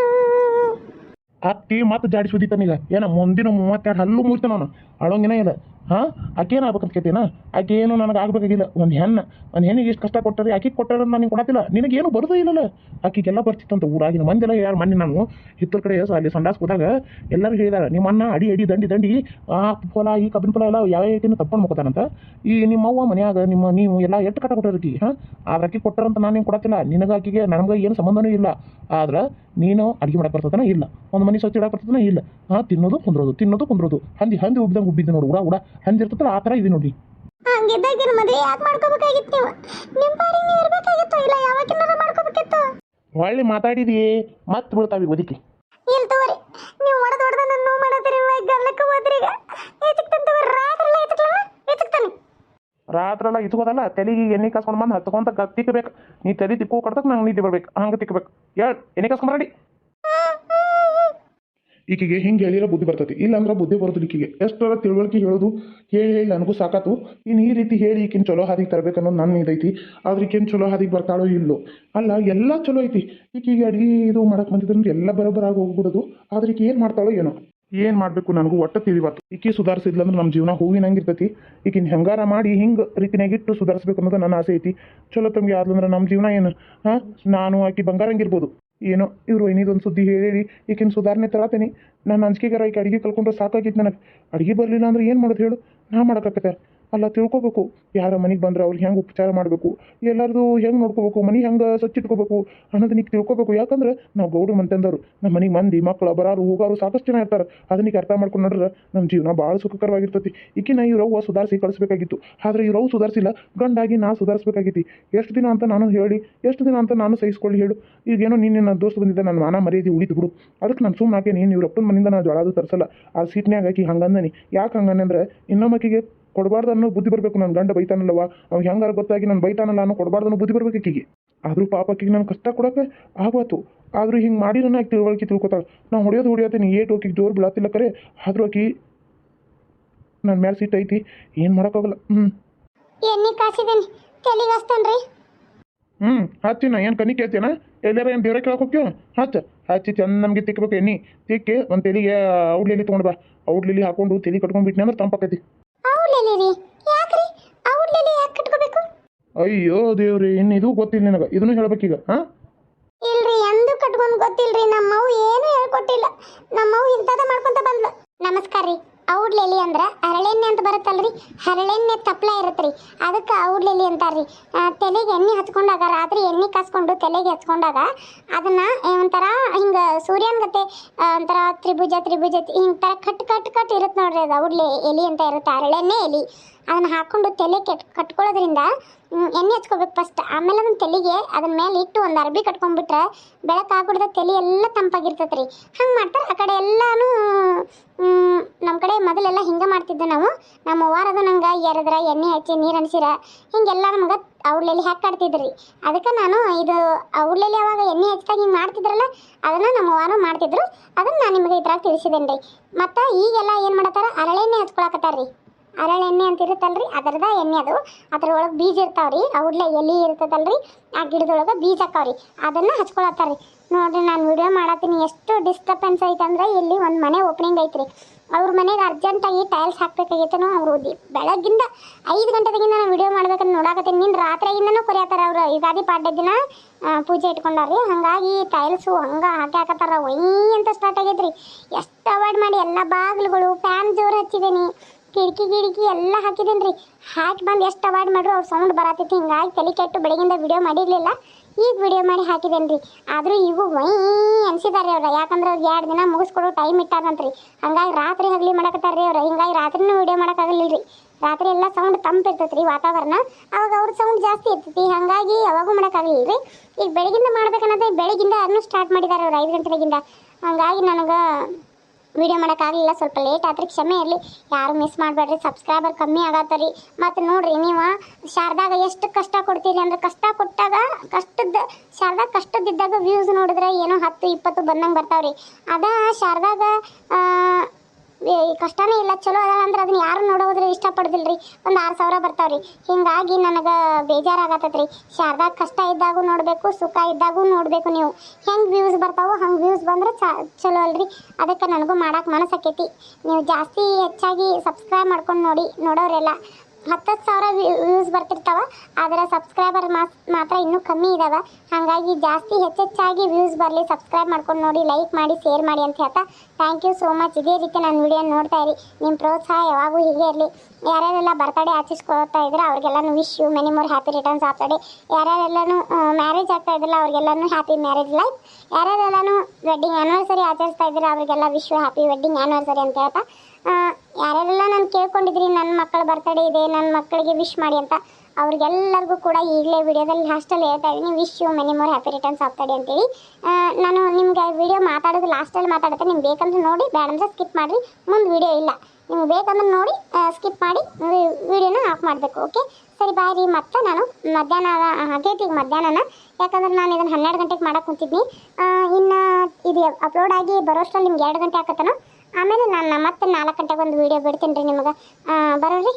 ಅತ್ತಿ ಮತ್ತೆ ಜಾಡಿ ಸುದಿತಾನೀಗ ಏನ ಮುಂದಿನ ಮೂವತ್ತೆರಡು ಹಲ್ಲು ಮುಗಿತಾನ ಅವನು ಅಳೋಂಗಿನ ಇಲ್ಲ ಹಾಂ? ಆಕೆ ಏನಾಗ್ಬೇಕಂತ ಕೇಳ್ತೀನ ಆಕೆ ಏನು ನನಗೆ ಆಗ್ಬೇಕಾಗಿಲ್ಲ ಒಂದು ಹೆಣ್ಣು, ಒಂದು ಹೆಣ್ಣಿಗೆ ಎಷ್ಟು ಕಷ್ಟ ಕೊಟ್ಟರೆ ಆಕೆ ಕೊಟ್ಟಾರ ನಾನು ಕೊಡತ್ತಿಲ್ಲ. ನಿನಗೇನು ಬರೋದೇ ಇಲ್ಲಲ್ಲ. ಆಕೆಗೆಲ್ಲ ಬರ್ತಿತ್ತಂತ ಊರಾಗಿನ ಮಂದಿಲ್ಲ ಯಾರು ಮನ್ನೆ ನಾನು. ಹಿತ್ತಲ ಕಡೆ ಅಲ್ಲಿ ಸಂಡಾಸ್ ಹೋದಾಗ ಎಲ್ಲರೂ ಹೇಳಿದಾರೆ, ನಿಮ್ಮ ಅಣ್ಣ ಅಡಿ ಅಡಿ, ದಂಡಿ ದಂಡಿ, ಆ ಫಲ ಈ ಕಬ್ಬಿನ ಫಲ ಎಲ್ಲ ಯಾವ ಐಟಿನ ತಪ್ಕೊಂಡು ಮುಕ್ಕೋತಾನಂತ? ಈ ನಿಮ್ಮ ಅವ್ವ ಮನ್ಯಾಗ ನಿಮ್ಮ, ನೀವು ಎಲ್ಲ ಎಷ್ಟು ಕಟ್ಟ ಕೊಟ್ಟಿರ್ತಿ ಹಾಂ? ಆದ್ರೆ ಆಕೆ ಕೊಟ್ಟಾರಂತ ನಾನು ನಿಮ್ಗೆ ಕೊಡತ್ತಿಲ್ಲ. ನಿನಗೆ ಆಕೆಗೆ, ನನಗೆ ಏನು ಸಂಬಂಧನೂ ಇಲ್ಲ. ಆದ್ರೆ ನೀನು ಅಡುಗೆ ಮಾಡಕ್ಕೆ ಬರ್ತದನ ಇಲ್ಲ. ಒಂದು ಮನೆ ಸ್ವಚ್ಛ ಇಡಕ್ಕೆ ಬರ್ತದನ ಇಲ್ಲ. ಹಾಂ? ತಿನ್ನೋದು ಕುಂದ್ರೋದು ತಿನ್ನೋದು ಕುಂದ್ರೋದು. ಹಂದಿ ಹಂದಿ ಉಬ್ಬಿದಂಗೆ ಉಬ್ಬಿದ್ದು ನೋಡು. ಉಡ ಉಡ. ಹಂದಿ ಇರ್ತದಲ್ಲ ಆ ಥರ ಇದೆ ನೋಡಿ. ಹಂಗಿದ್ದಾಗ ಮದುವೆ ಯಾಕೆ ಮಾಡ್ಕೋಬೇಕಾಗಿತ್ತು ನೀವು? ನಿಮ್ಮ ಪಾಡಿಗೆ ನೀವು ಇರ್ಬೇಕಾಗಿತ್ತು ಇಲ್ಲ ಯಾವಾಗಿನಾರ ಮಾಡ್ಕೋಬೇಕಿತ್ತು? ಹೊಳ್ಳಿ ಮಾತಾಡಿದಿ ಮತ್ತೆ ಬೀಳ್ತಾವೆ ಒದಿಕೆ. ಇಲ್ಲ ತಗೋರಿ ನೀವು ಹೊಡೆದು ಹೊಡೆದ ನನ್ನ ನೋವು ಮಾಡತ್ತೀರಿ ಗಲ್ಲಕ್ಕೆ ಹೋದ್ರಿ ಈಗ. ತಗೋರಿ ರಾತ್ರಿ ರಾತ್ರೆಲ್ಲ ತಲೆಗೆ ಎಣ್ಣೆ ಕಾಸ್ಕೊಂಡು ಬಂದು ಹತ್ಕೊಂತ ಕ ತಿಕ್ಕಬೇಕು ನೀ ತಲೆ ತಿಕ್ಕೋ ಕಡ್ತಕ್ಕೆ ನಂಗೆ ನಿದ್ದೆ ಬರ್ಬೇಕು. ಹಂಗೆ ತಿಕ್ಕಬೇಕು ಹೇಳ್ ಎಣ್ಣೆ ಕಾಸ್ಕೊಂಡು ರೆಡಿ ಈಕೆಗೆ ಹಿಂಗೆ ಹೇಳಿರ ಬುದ್ಧಿ ಬರ್ತೈತಿ. ಇಲ್ಲಾಂದ್ರೆ ಬುದ್ಧಿ ಬರೋದು ಈಕೆಗೆ. ಎಷ್ಟರ ತಿಳುವಳಿಕೆ ಹೇಳೋದು ಹೇಳಿ ಹೇಳಿ ನನಗೂ ಸಾಕಾತು. ಇನ್ನು ಈ ರೀತಿ ಹೇಳಿ ಈಕಿನ ಚಲೋ ಹಾದಿಗೆ ತರಬೇಕು ಅನ್ನೋದು ನನ್ನ ಇದೈತಿ. ಆದ್ರೆ ಈಕಿನ ಚಲೋ ಹಾದಿಗೆ ಬರ್ತಾಳೋ ಇಲ್ಲೋ? ಅಲ್ಲ, ಎಲ್ಲ ಚಲೋ ಐತಿ. ಈಕೆಗೆ ಅಡಿಗೆ ಇದು ಮಾಡಕ್ಕೆ ಬಂದಿದ್ರೆ ಎಲ್ಲ ಬರೋಬ್ಬರಾಗಿ ಹೋಗ್ಬಿಡೋದು. ಆದ್ರೆ ಈಕೆ ಏನು ಮಾಡ್ತಾಳೋ ಏನೋ? ಏನು ಮಾಡಬೇಕು ನನಗೂ ಒಟ್ಟು ತಿಳಿವತ್ತು ಈಕೆ ಸುಧಾರಿಸಿದ್ಲಂದ್ರೆ ನಮ್ಮ ಜೀವನ ಹೂವಿನಂಗಿರ್ತೈತಿ ಈಕಿನ ಹೆಂಗಾರ ಮಾಡಿ ಹಿಂಗೆ ರೀತಿನಾಗಿಟ್ಟು ಸುಧಾರಿಸ್ಬೇಕು ಅನ್ನೋದು ನನ್ನ ಆಸೆ ಐತಿ. ಚಲೋ ತಮಗೆ ಆದ್ಲಂದ್ರೆ ನಮ್ಮ ಜೀವನ ಏನು? ಹಾಂ? ನಾನು ಆಕಿ ಬಂಗಾರಂಗಿರ್ಬೋದು ಏನೋ, ಇವರು ಇನ್ನಿದೊಂದು ಸುದ್ದಿ ಹೇಳಿ ಈಕಿನ ಸುಧಾರಣೆ ತಳತೇನೆ. ನಾನು ಅಂಜಿಕೆಗಾರ ಈಕೆ ಅಡುಗೆ ಕಲ್ಕೊಂಡ್ರೆ ಸಾಕಾಗಿತ್ತು ನನಗೆ. ಅಡುಗೆ ಬರಲಿಲ್ಲ ಅಂದ್ರೆ ಏನು ಮಾಡೋದು ಹೇಳು? ನಾ ಮಾಡೋಕ್ಕಾಗತ್ತೆ ಅಲ್ಲ ತಿಳ್ಕೊಬೇಕು. ಯಾರ ಮನೆಗೆ ಬಂದ್ರೆ ಅವ್ರಿಗೆ ಹೆಂಗೆ ಉಪಚಾರ ಮಾಡಬೇಕು? ಎಲ್ಲರದು ಹೆಂಗೆ ನೋಡ್ಕೋಬೇಕು? ಮನೆ ಹೆಂಗೆ ಸ್ವಚ್ಛ ಇಟ್ಕೋಬೇಕು? ಅನ್ನೋದನ್ನ ನೀವು ತಿಳ್ಕೊಬೇಕು. ಯಾಕಂದ್ರೆ ನಾವು ಗೌಡ್ರು ಮಂತಂದವರು ನಮ್ಮ ಮನೆಗೆ ಮಂದಿ ಮಕ್ಕಳು ಬರಾರು, ಹೋಗಾರು ಸಾಕಷ್ಟು ಜನ ಇರ್ತಾರೆ. ಅದನ್ನ ಈಗ ಅರ್ಥ ಮಾಡ್ಕೊಂಡು ನೋಡ್ರೆ ನಮ್ಮ ಜೀವನ ಭಾಳ ಸುಖಕರವಾಗಿರ್ತೈತಿ. ಈಕಿನ ಇವ್ರವ್ವ ಸುಧಾರಿಸಿ ಕಳಿಸ್ಬೇಕಾಗಿತ್ತು. ಆದ್ರೆ ರವ್ ಸುಧಾರಿಸಿಲ್ಲ. ಗಂಡಾಗಿ ನಾ ಸುಧಾರಿಸ್ಬೇಕಾಗಿತ್ತು ಎಷ್ಟು ದಿನ ಅಂತ ನಾನು ಹೇಳಿ, ಎಷ್ಟು ದಿನ ಅಂತ ನಾನು ಸಹಿಸ್ಕೊಳ್ಳಿ ಹೇಳು. ಈಗೇನೋ ನೀನು ನನ್ನ ದೋಸ್ತ ಬಂದಿದ್ದ ನನ್ನ ಮಾನ ಮರ್ಯಾದೆ ಉಳಿತು ಬಿಡು. ಅದಕ್ಕೆ ನಾನು ಸುಮ್ಮನೆ ಹಾಕಿ ನೀನು ಇವ್ರಪ್ಪನ ಮನೆಯಿಂದ ನಾನು ಜೊಳದು ತರಿಸಲ್ಲ. ಆ ಸೀಟ್ನ್ಯಾಗ ಹಾಕಿ ಹಂಗಂದನಿ. ಯಾಕೆ ಹಂಗಂದ್ರೆ ಅಂದ್ರೆ ಇನ್ನೊಮ್ಮಕ್ಕಿಗೆ ಕೊಡಬಾರ್ದು ಅನ್ನೋ ಬುದ್ಧಿ ಬರಬೇಕು ನನ್ನ ಗಂಡ ಬೈತಾನಲ್ಲವ ಅವ್ನು ಹೆಂಗಾರ ಗೊತ್ತಾಗಿ ನಾನು ಬೈತಾನಲ್ಲ ಅನ್ನೋ ಕೊಡಬಾರ್ದು ಅನ್ನೋ ಬುದ್ಧಿ ಬರ್ಬೇಕು ಆಕಿಗೆ ಆದರೂ ಪಾಪಕ್ಕಿಗೆ ನಾನು ಕಷ್ಟ ಕೊಡೋಕೆ ಆಗೋತು. ಆದರೂ ಹಿಂಗೆ ಮಾಡಿ ನನ್ನ ಆಕೆ ತಿಳುವಳಿಕೆ ತಿಳ್ಕೊತಾಳೆ. ನಾವು ಹೊಡೆಯೋದು ಹೊಡಿಯೋತೀನಿ. ಏಟು ಹೋಗಿ ಜೋರು ಬೀಳತ್ತಿಲ್ಲ ಕರೆ. ಆದರೂ ಆಕಿ ನನ್ನ ಮೇಲೆ ಸೀಟ್ ಐತಿ. ಏನು ಮಾಡೋಕ್ಕಾಗಲ್ಲ. ಹ್ಞೂ ಎಣ್ಣೆ ಕಾಸಿದ್ದೀನಿ ತಲೆಗೆ ಹಚ್ತಾನ್ರಿ. ಹ್ಞೂ ಹಚ್ಚಿನ ಏನು ಕನಿ ಕೇಳ್ತೀನ ಎಲ್ಲಾರ ಏನು ಬೇರೆ ಕೇಳಕ್ಕೆ ಹೋಗ್ತೀವ ಹಚ್ಚ. ಹಚ್ಚಿ ಚಂದ ನಮಗೆ ತಿಕ್ಕಬೇಕು ಎಣ್ಣೆ. ತಿಕ್ಕಿ ಒಂದು ತೆಲಿಗೆ ಔಡ್ಲಿಲಿ ತೊಗೊಂಡು ಬಾ. ಔಡ್ಲಿಲಿ ಹಾಕೊಂಡು ತಲೆ ಕಟ್ಕೊಂಡ್ಬಿಟ್ನಿ ಅಂದ್ರೆ ತಂಪಾಕೈತಿ. ಔಡ್ಲೇಲಿ ರೀ ಯಾಕ್ರಿ ಔಡ್ಲೇಲಿ ಯಾಕೆ ಕಟ್ಕೋಬೇಕು? ಅಯ್ಯೋ ದೇವ್ರಿ ಇನ್ನು ಇದು ಗೊತ್ತಿಲ್ಲ ನಿನಗೆ. ಇದನ್ನು ಹೇಳ್ಬೇಕೀಗ ಹಾಂ? ಇಲ್ರಿ ಎಂದು ಕಟ್ಕೊಂಡ್ ಗೊತ್ತಿಲ್ರಿ. ನಮ್ಮವು ಏನು ಹೇಳ್ಕೊಟ್ಟಿಲ್ಲ. ನಮ್ಮವು ಇಂಥದ ಮಾಡ್ಕೊಂತ ಬಂದ್ಲು. ನಮಸ್ಕಾರ ರೀ ಔಡ್ಲೆಲಿ ಅಂದ್ರೆ ಹರಳೆಣ್ಣೆ ಅಂತ ಬರುತ್ತಲ್ರಿ? ಹರಳೆಣ್ಣೆ ತಪ್ಪಲ ಇರುತ್ತೆ ರೀ ಅದಕ್ಕೆ ಔಡ್ಲೆಲಿ ಅಂತಾರ್ರಿ. ತಲೆಗೆ ಎಣ್ಣೆ ಹಚ್ಕೊಂಡಾಗ ರಾತ್ರಿ ಎಣ್ಣೆ ಕಾಸ್ಕೊಂಡು ತಲೆಗೆ ಹಚ್ಕೊಂಡಾಗ ಅದನ್ನ ಒಂಥರ ಹಿಂಗೆ ಸೂರ್ಯನ ಗತೆ ಆ, ಒಂಥರ ತ್ರಿಭುಜ ತ್ರಿಭುಜ ಹಿಂಗೆ ಕಟ್ ಕಟ್ ಕಟ್ ಇರುತ್ತೆ ನೋಡ್ರಿ ಅದು ಔಡ್ಲೆ ಎಲಿ ಅಂತ ಇರುತ್ತೆ ಹರಳೆಣ್ಣೆ ಎಲಿ. ಅದನ್ನ ಹಾಕೊಂಡು ತಲೆ ಕೆಟ್, ಕಟ್ಕೊಳ್ಳೋದ್ರಿಂದ ಎಣ್ಣೆ ಹಚ್ಕೋಬೇಕು ಫಸ್ಟ್ ಆಮೇಲೆ ಅದನ್ನ ತಲೆಗೆ ಅದನ್ನ ಮೇಲೆ ಇಟ್ಟು ಒಂದು ಅರ್ಬಿ ಕಟ್ಕೊಂಡ್ಬಿಟ್ರೆ ಬೆಳಕು ಹಾಕ್ಬಿಡ್ದ ತಲೆ ಎಲ್ಲ ತಂಪಾಗಿರ್ತೈತೆ ರೀ ಹಂಗೆ ಮಾಡ್ತಾರೆ. ಆ ಕಡೆ ಎಲ್ಲಾನು ನಮ್ಮ ಕಡೆ ಮೊದಲೆಲ್ಲ ಹಿಂಗೆ ಮಾಡ್ತಿದ್ದೆ ನಾವು. ನಮ್ಮ ವಾರದ ನಂಗೆ ಎರಡ್ರ ಎಣ್ಣೆ ಹಚ್ಚಿ, ನೀರು ಅಣಿಸಿರ ಹಿಂಗೆಲ್ಲ ನಮ್ಗೆ ಔಡ್ಲೆಲಿ ಹಾಕಿ ರೀ ಅದಕ್ಕೆ ನಾನು ಇದು ಔಡ್ಲೆಲಿ ಅವಾಗ ಎಣ್ಣೆ ಹಚ್ಚಿದಾಗ ಹಿಂಗೆ ಮಾಡ್ತಿದ್ರಲ್ಲ, ಅದನ್ನು ನಮ್ಮ ವಾರ ಮಾಡ್ತಿದ್ರು. ಅದನ್ನು ನಾನು ನಿಮಗೆ ಇದ್ರಾಗ ತಿಳಿಸಿದ್ದೇನೆ ರೀ ಮತ್ತು ಈಗೆಲ್ಲ ಏನು ಮಾಡತ್ತಾರ? ಅರಳೆಣ್ಣೆ ಹಚ್ಕೊಳಕತ್ತಾರ ರೀ ಹರಳೆಣ್ಣೆ ಅಂತ ಇರುತ್ತಲ್ರಿ ಅದರದ ಎಣ್ಣೆ ಅದು. ಅದ್ರೊಳಗೆ ಬೀಜ ಇರ್ತಾವ್ರಿ ಔಡ್ಲೆ ಎಲೆ ಇರ್ತದಲ್ರಿ, ಆ ಗಿಡದೊಳಗೆ ಬೀಜ ಹಾಕಾವ್ರಿ ಅದನ್ನು ಹಚ್ಕೊಳತ್ತಾರ ನೋಡ್ರಿ, ನಾನು ವಿಡಿಯೋ ಮಾಡತ್ತೀನಿ. ಎಷ್ಟು ಡಿಸ್ಟರ್ಬೆನ್ಸ್ ಐತಂದ್ರೆ ಇಲ್ಲಿ ಒಂದು ಮನೆ ಓಪನಿಂಗ್ ಐತ್ರಿ. ಅವ್ರ ಮನೆಗೆ ಅರ್ಜೆಂಟಾಗಿ ಟೈಲ್ಸ್ ಹಾಕ್ಬೇಕಾಗೈತೇನೋ ಅವರು ಬೆಳಗ್ಗಿಂದ ಐದು ಗಂಟೆದಾಗಿಂದ ನಾನು ವಿಡಿಯೋ ಮಾಡ್ಬೇಕಂತ ನೋಡಾಕತ್ತೀನಿ. ನಿನ್ನ ರಾತ್ರಿಯಿಂದನೂ ಕೊರಿಯತ್ತಾರ ಅವರು ಯುಗಾದಿ ಪಾಡ್ಯ ದಿನ? ಪೂಜೆ ಇಟ್ಕೊಂಡಾರ್ರಿ. ಹಾಗಾಗಿ ಟೈಲ್ಸು ಹಂಗೆ ಹಾಕಿ ಹಾಕತ್ತಾರ. ಒಯ್ ಅಂತ ಸ್ಟಾರ್ಟ್ ಆಗೈತ್ರಿ. ಎಷ್ಟು ಅವಾಯ್ಡ್ ಮಾಡಿ, ಎಲ್ಲ ಬಾಗಿಲುಗಳು ಫ್ಯಾನ್ ಜೋರು ಹಚ್ಚಿದ್ದೀನಿ ಕಿಟಕಿ ಗಿಡಕಿ ಎಲ್ಲ ಹಾಕಿದ್ದೀನಿ ರೀ ಹಾಕಿ ಬಂದು ಎಷ್ಟು ಅವಾಯ್ಡ್ ಮಾಡ್ರು ಅವ್ರು ಸೌಂಡ್ ಬರತೈತಿ. ಹಿಂಗಾಗಿ ತಲೆ ಕೆಟ್ಟು ಬೆಳಗಿಂದ ವಿಡಿಯೋ ಮಾಡಿರಲಿಲ್ಲ. ಈಗ ವಿಡಿಯೋ ಮಾಡಿ ಹಾಕಿದ್ದೇನೆ ರೀ ಆದರೂ ಇವು ವೈ ಅನ್ಸಿದಾರೆ ಅವ್ರು. ಯಾಕಂದ್ರೆ ಅವ್ರಿಗೆ ಎರಡು ದಿನ ಮುಗಿಸ್ಕೊಡೋ ಟೈಮ್ ಇಟ್ಟಾರಂತ್ರಿ. ಹಂಗಾಗಿ ರಾತ್ರಿ ಹಗಲಿ ಮಾಡಕತ್ತಾರ ರೀ ಅವ್ರು. ಹಿಂಗಾಗಿ ರಾತ್ರಿನೂ ವಿಡಿಯೋ ಮಾಡೋಕ್ಕಾಗಲಿಲ್ಲ ರೀ ರಾತ್ರಿ ಎಲ್ಲ ಸೌಂಡ್ ತಂಪು ಇರ್ತೈತೆ ರೀ ವಾತಾವರಣ. ಅವಾಗ ಅವ್ರ ಸೌಂಡ್ ಜಾಸ್ತಿ ಇರ್ತೈತಿ. ಹಾಗಾಗಿ ಯಾವಾಗೂ ಮಾಡೋಕ್ಕಾಗಲಿಲ್ಲ ರೀ ಈಗ ಬೆಳಗಿಂದ ಮಾಡ್ಬೇಕನ್ನೋದೇ ಬೆಳಗಿಂದ ಅದನ್ನು ಸ್ಟಾರ್ಟ್ ಮಾಡಿದ್ದಾರೆ ಅವ್ರು ಐದು ಗಂಟೆಗಿಂದ ಹಂಗಾಗಿ ನನಗೆ ವಿಡಿಯೋ ಮಾಡೋಕ್ಕಾಗಲಿಲ್ಲ. ಸ್ವಲ್ಪ ಲೇಟ್ ಆದ್ರೆ ಕ್ಷಮೆ ಇರಲಿ. ಯಾರು ಮಿಸ್ ಮಾಡಬೇಡ್ರಿ. ಸಬ್ಸ್ಕ್ರೈಬರ್ ಕಮ್ಮಿ ಆಗತ್ತರಿ ಮತ್ತು ನೋಡ್ರಿ ನೀವು, ಶಾರದಾಗ ಎಷ್ಟು ಕಷ್ಟ ಕೊಡ್ತೀರಿ ಅಂದ್ರೆ ಕಷ್ಟ ಕೊಟ್ಟಾಗ ಕಷ್ಟದ ಶಾರದಾಗ ಕಷ್ಟದಿದ್ದಾಗ ವ್ಯೂಸ್ ನೋಡಿದ್ರೆ ಏನೋ ಹತ್ತು, ಇಪ್ಪತ್ತು ಬಂದಂಗೆ ಬರ್ತಾವ್ರಿ. ಅದ ಶಾರದಾಗ ಕಷ್ಟನೇ ಇಲ್ಲ, ಚಲೋ ಅದ ಅಂದ್ರೆ ಅದನ್ನ ಯಾರು ನೋಡೋದ್ರೆ? ರೀ ಒಂದು ಆರು ಸಾವಿರ ಬರ್ತಾವ್ರಿ. ಹಿಂಗಾಗಿ ನನಗೆ ಬೇಜಾರಾಗತ್ತೈತ್ರಿ. ಶಾರದಾ ಕಷ್ಟ ಇದ್ದಾಗೂ ನೋಡಬೇಕು, ಸುಖ ಇದ್ದಾಗೂ ನೋಡಬೇಕು ನೀವು. ಹೆಂಗೆ ವ್ಯೂಸ್ ಬರ್ತಾವೋ, ಹಂಗೆ ವ್ಯೂಸ್ ಬಂದ್ರೆ ಚಲೋ ಅಲ್ರಿ. ಅದಕ್ಕೆ ನನಗೂ ಮಾಡಕ್ಕೆ ಮನಸ್ಸಾಕೈತಿ. ನೀವು ಜಾಸ್ತಿ ಹೆಚ್ಚಾಗಿ ಸಬ್ಸ್ಕ್ರೈಬ್ ಮಾಡ್ಕೊಂಡು ನೋಡಿ, ನೋಡೋರೆಲ್ಲ. ಹತ್ತತ್ತು ಸಾವಿರ ವ್ಯೂಸ್ ಬರ್ತಿರ್ತಾವ ಆದರೆ ಸಬ್ಸ್ಕ್ರೈಬರ್ ಮಾತ್ರ ಇನ್ನೂ ಕಮ್ಮಿ ಇದಾವೆ. ಹಾಗಾಗಿ ಜಾಸ್ತಿ ಹೆಚ್ಚೆಚ್ಚಾಗಿ ವ್ಯೂಸ್ ಬರಲಿ ಸಬ್ಸ್ಕ್ರೈಬ್ ಮಾಡ್ಕೊಂಡು ನೋಡಿ ಲೈಕ್ ಮಾಡಿ ಶೇರ್ ಮಾಡಿ ಅಂತ ಹೇಳ್ತಾ ಥ್ಯಾಂಕ್ ಯು ಸೋ ಮಚ್ ಇದೇ ರೀತಿ ನನ್ನ ವಿಡಿಯೋ ನೋಡ್ತಾ ಇರಿ. ನಿಮ್ಮ ಪ್ರೋತ್ಸಾಹ ಯಾವಾಗೂ ಹೀಗೆ ಇರಲಿ. ಯಾರ್ಯಾರೆಲ್ಲ ಬರ್ತಡೇ ಆಚರಿಸ್ಕೊಳ್ತಾ ಇದ್ರೆ ಅವ್ರಿಗೆಲ್ಲನೂ wish you many more happy returns day ಯಾರ್ಯಾರೆಲ್ಲನೂ marriage ಆಗ್ತಾ ಇದ್ರಲ್ಲ, ಅವ್ರಿಗೆಲ್ಲನೂ ಹ್ಯಾಪಿ ಮ್ಯಾರೇಜ್ ಲೈಫ್ ಯಾರ್ಯಾರೆಲ್ಲನೂ ವೆಡ್ಡಿಂಗ್ ಆ್ಯನಿವರ್ಸರಿ ಆಚರಿಸ್ತಾ ಇದ್ರೆ ಅವ್ರಿಗೆಲ್ಲ wish you happy wedding anniversary ಅಂತ ಹೇಳ್ತಾ ಆ, ಯಾರ್ಯಾರೆಲ್ಲ ನಾನು ಕೇಳ್ಕೊಂಡಿದ್ರಿ ನನ್ನ ಮಕ್ಕಳ ಬರ್ತಡೇ ಇದೆ ನನ್ನ ಮಕ್ಕಳಿಗೆ ವಿಶ್ ಮಾಡಿ ಅಂತ ಅವ್ರಿಗೆಲ್ಲರಿಗೂ ಕೂಡ ಈಗಲೇ ವಿಡಿಯೋದಲ್ಲಿ ಲಾಸ್ಟಲ್ಲಿ ಹೇಳ್ತಾ ಇದ್ದೀನಿ wish you many more happy returns ಆಗ್ತದೆ ಅಂತೇಳಿ. ನಾನು ನಿಮ್ಗೆ ವಿಡಿಯೋ ಮಾತಾಡೋದು ಲಾಸ್ಟಲ್ಲಿ ಮಾತಾಡುತ್ತೆ ನಿಮ್ಗೆ ಬೇಕಂದ್ರೆ ನೋಡಿ ಬೇಡಂದ್ರೆ ಸ್ಕಿಪ್ ಮಾಡಿರಿ ಮುಂದೆ ವಿಡಿಯೋ ಇಲ್ಲ. ನಿಮ್ಗೆ ಬೇಕಂದ್ರೆ ನೋಡಿ ಸ್ಕಿಪ್ ಮಾಡಿ ವಿಡಿಯೋನ ಆಫ್ ಮಾಡಬೇಕು ಓಕೆ ಸರಿ ಬಾಯ್ ರೀ ಮತ್ತೆ ನಾನು ಮಧ್ಯಾಹ್ನ ಆಗೈತಿ ಮಧ್ಯಾಹ್ನನ. ಯಾಕಂದ್ರೆ ನಾನು ಇದನ್ನು ಹನ್ನೆರಡು ಗಂಟೆಗೆ ಮಾಡಕ್ಕೆ ಕುಂತಿದ್ನಿ. ಇನ್ನು ಇದು ಅಪ್ಲೋಡ್ ಆಗಿ ಬರೋಷ್ಟರಲ್ಲಿ ನಿಮ್ಗೆ ಎರಡು ಗಂಟೆ ಆಕತ್ತನೋ ಆಮೇಲೆ ನಾನು ಮತ್ತೆ ನಾಲ್ಕು ಗಂಟೆಗೆ ಒಂದು ವೀಡಿಯೋ ಬಿಡ್ತೀನಿ ರೀ ನಿಮಗೆ. ಬರೋರಿ